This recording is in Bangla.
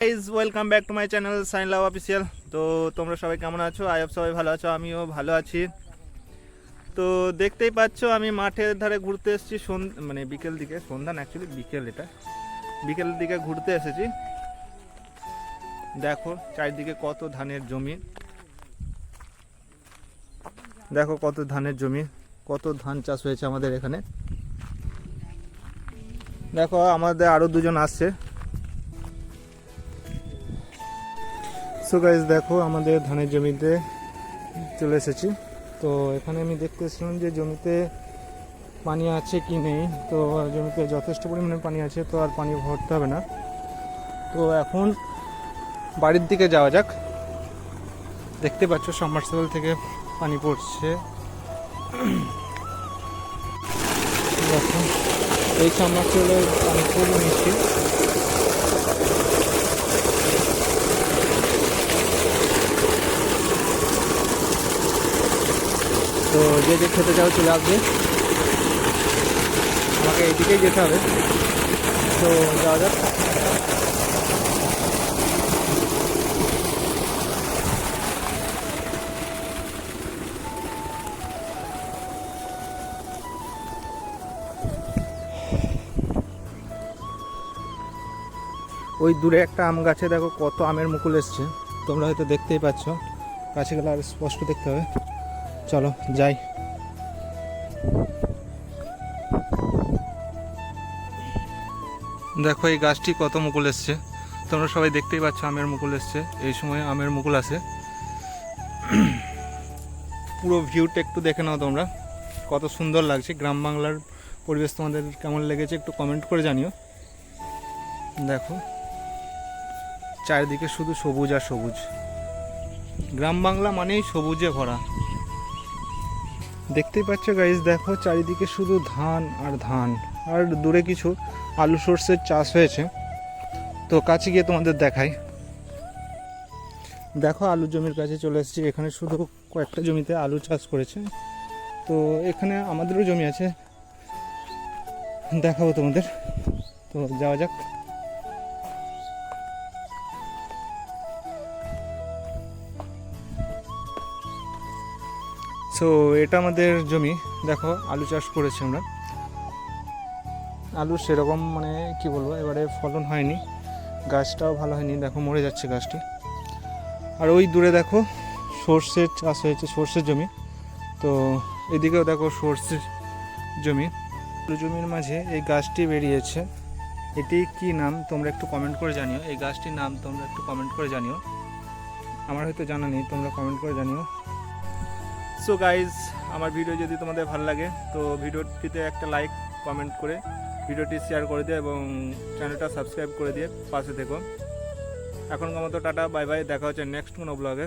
Guys welcome back to my channel sign love official তো তোমরা সবাই কেমন আছো? আই হোপ সবাই ভালো আছো, আমিও ভালো আছি। তো দেখতেই পাচ্ছ, আমি মাঠের ধারে ঘুরতে এসেছি সন- মানে বিকেল দিকে, সন্ধ্যা না অ্যাকচুয়ালি বিকেল এটা। বিকেল দিকে ঘুরতে এসেছি। দেখো, চারিদিকে কত ধানের জমি। দেখো কত ধানের জমি, কত ধান চাষ হয়েছে আমাদের এখানে। দেখো, আমাদের আরও দুজন আসছে। সো গাইজ দেখো আমাদের ধানের জমিতে চলে এসেছি। তো এখানে আমি দেখতে এসেছিলাম যে জমিতে পানি আছে কি নেই। তো জমিতে যথেষ্ট পরিমাণে পানি আছে, তো আর পানি ভরতে হবে না। তো এখন বাড়ির দিকে যাওয়া যাক। দেখতে পাচ্ছ সাবমার্সিবল থেকে পানি পড়ছে। এই সাবমার্সিবলের পানি খুবই মিষ্টি। তো যে যে খেতে চাও চলে আসবে। আমাকে এদিকেই যেতে হবে। তো যাওয়া যাক। ওই দূরে একটা আম গাছে দেখো কত আমের মুকুল এসছে। তোমরা হয়তো দেখতেই পাচ্ছ। কাছে গেলে আর স্পষ্ট দেখতে হবে। চলো, যাই। দেখো, এই গাছটি কত মুকুল এসছে। তোমরা সবাই দেখতেই পাচ্ছ আমের মুকুল এসছে। এই সময় আমের মুকুল আছে। পুরো ভিউটা একটু দেখে নাও তোমরা। কত সুন্দর লাগছে। গ্রাম বাংলার পরিবেশ তোমাদের কেমন লেগেছে একটু কমেন্ট করে জানিও। দেখো, চারিদিকে শুধু সবুজ আর সবুজ। গ্রাম বাংলা মানেই সবুজে ভরা। দেখতেই পাচ্ছ গাইজ দেখো চারিদিকে শুধু ধান আর ধান। আর দূরে কিছু আলু সর্ষের চাষ হয়েছে। তো কাছে গিয়ে তোমাদের দেখাই। দেখো আলু জমির কাছে চলে এসেছি। এখানে শুধু কয়েকটা জমিতে আলু চাষ করেছে। তো এখানে আমাদেরও জমি আছে। দেখাবো তোমাদের। তো যাওয়া যাক। সো এটা আমাদের জমি। দেখো, আলু চাষ করেছি আমরা। আলু সেরকম মানে কি বলব, এবারে ফলন হয়নি। গাছটাও ভালো হয়নি। দেখো, মরে যাচ্ছে গাছটি। আর ওই দূরে দেখো সর্ষের চাষ হয়েছে, সর্ষের জমি। তো, এদিকেও দেখো, সর্ষের জমি। জমির মাঝে এই গাছটি বেরিয়েছে। এটি কি নাম? তোমরা একটু কমেন্ট করে জানিও। এই গাছটির নাম তোমরা একটু কমেন্ট করে জানিও। আমার হয়তো জানা নেই, তোমরা কমেন্ট করে জানিও। সো গাইজ আমার ভিডিও যদি তোমাদের ভালো লাগে, তো ভিডিওটিতে একটা লাইক কমেন্ট করে ভিডিওটি শেয়ার করে দিও এবং চ্যানেলটা সাবস্ক্রাইব করে দিয়ে পাশে থেকো। এখনকার মতো টাটা বাই বাই দেখা হচ্ছে নেক্সট কোনো ব্লগে